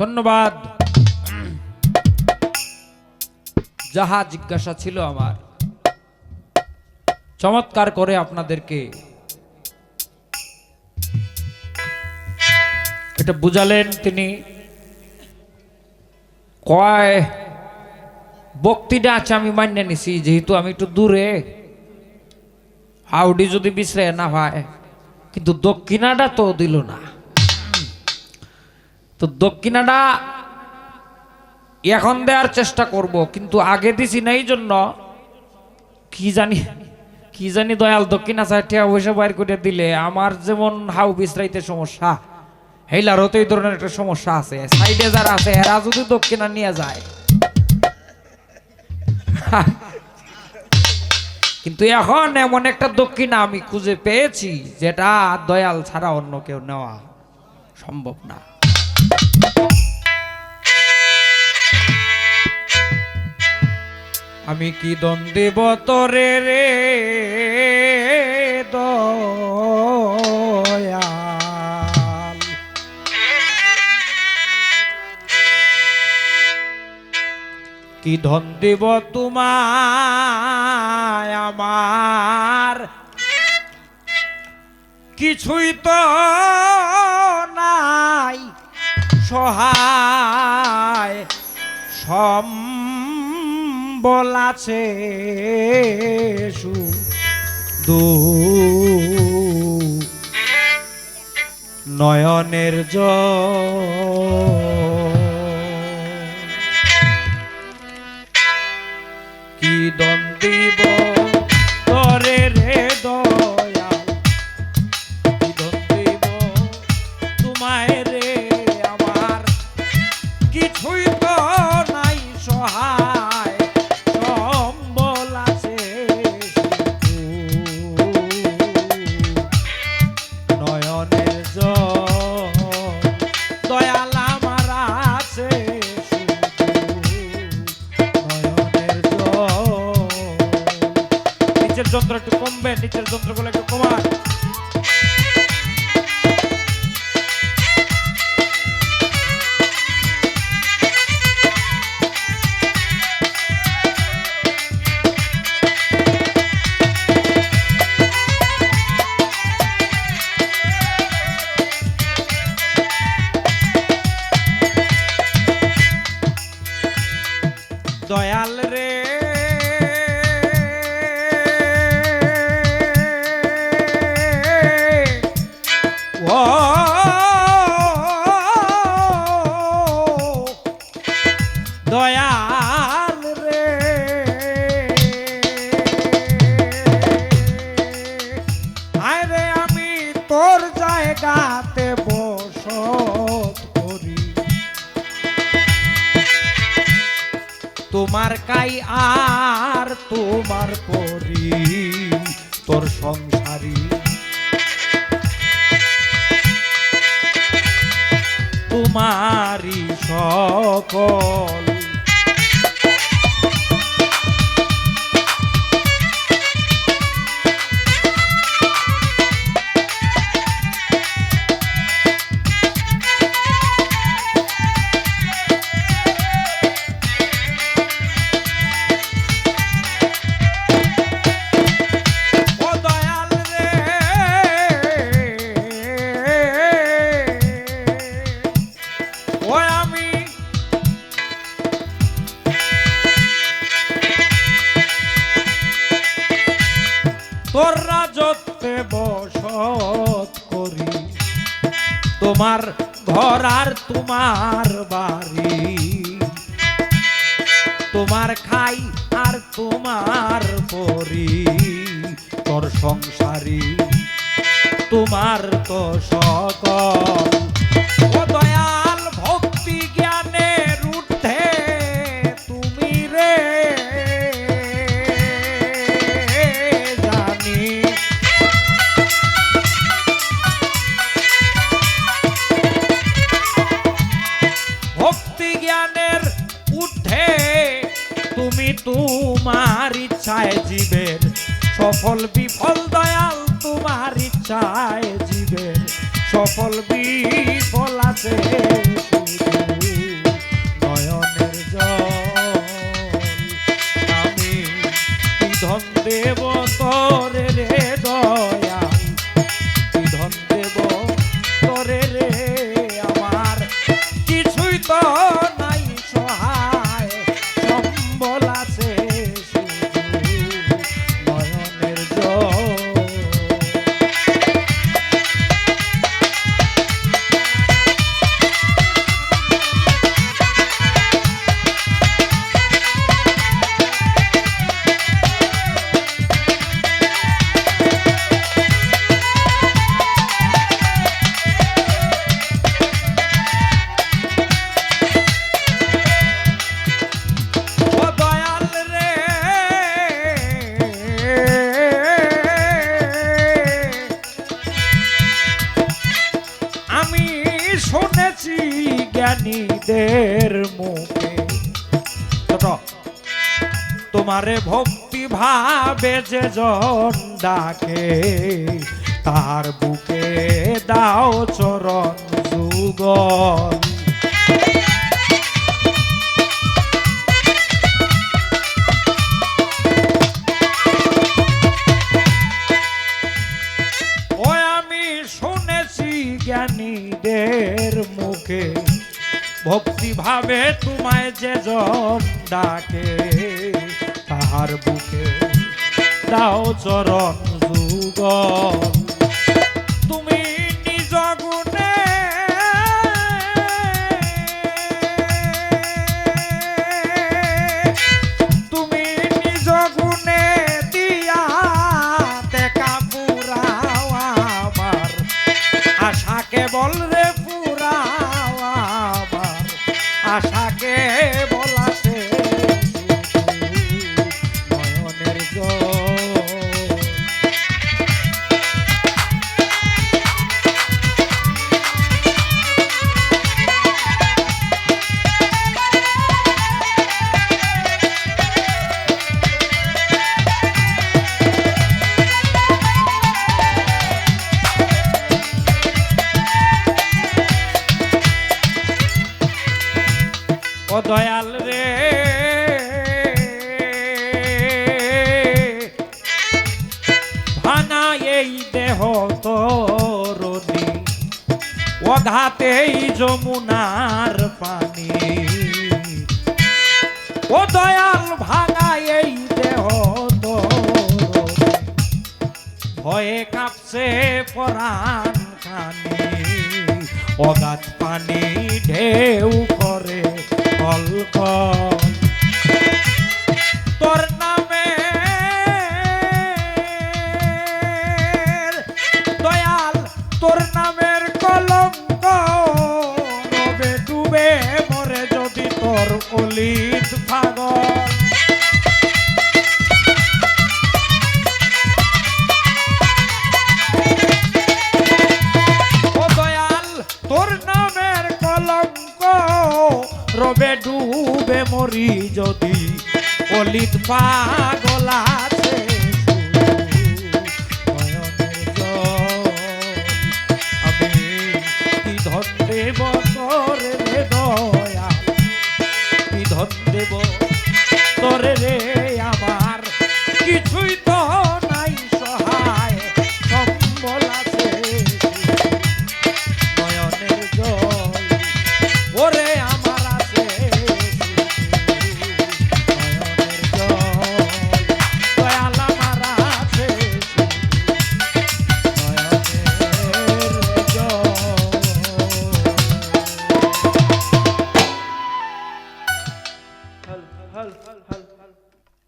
ধন্যবাদ। যাহা জিজ্ঞাসা ছিল আমার। চমৎকার করে আপনাদেরকে এটা বুঝালেন তিনি। কয় বক্তিটা আছে আমি মান্য নিছি, যেহেতু আমি একটু দূরে। হাউডি যদি বিশ্রে না হয়, কিন্তু দক্ষিণাটা তো দিল না। তো দক্ষিণাটা এখন দেওয়ার চেষ্টা করব, কিন্তু আগে দিছি না, এই জন্য কি জানি কি জানি দয়াল দক্ষিণা চারটিয়া পয়সা বাইর করে দিলে আমার যেমন হাউ বিশ্রাইতে সমস্যা হেলারও তো এই ধরনের একটা সমস্যা আছে, সাইডে যারা আছে, এরা যদি দক্ষিণা নিয়ে যায়। কিন্তু এখন এমন একটা দক্ষিণা আমি খুঁজে পেয়েছি, যেটা দয়াল ছাড়া অন্য কেউ নেওয়া সম্ভব না। আমি কি দ্বন্দ্ব তরে রে কি ধন দেব তোমায় আমার? কিছুই তো নাই। সহায় সম্বল আছে শুধু নয়নের জল কিছুই তো নাই সহায়। সম্বল আছে নয়নের দয়াল আমার আছে নয়নের নিচের যন্ত্র একটু কমবে, নিচের যন্ত্রগুলো একটু কমান জায়গাতে করি। তোমার কাই আর তোমার করি তোর সংসারী। তোমারই সকল তোর রাজত্বে বসত করি। তোমার ঘর আর তোমার বাড়ি। তোমার খাই আর তোমার পরি। তোর সংসারী, তোমার তো সকল সফল বিফল দয়াল তোমার ইচ্ছায় জীবের সফল বিফল আছে তোমারে ভক্তি ভাবে যে জন ডাকে, তার বুকে দাও চরণ যুগল জ্ঞানীদের মুখে, ভক্তি ভাবে তোমায় যে জন ডাকে তাহার বুকে। দাও চরণ যুগল। তুমি নিজ গুণে তুমি নিজ গুণে দিয়া দেখা পুরাও আমার। আশাকে বল রে পুরাও আমার। আশাকে বলাতে দেহ তরণী, অঘাতেই যমুনার পানি। ও দয়াল ভাঙা এই দেহ ভয়ে কাঁপছে পরাণ খানি অগাধ পানি ঢেউ করে কলকল তোর নামের কলঙ্ক। রবে ডুবে মরে যদি তোর অলিত কলঙ্ক। রবে ডুবে মরি যদি অলিত পাগলা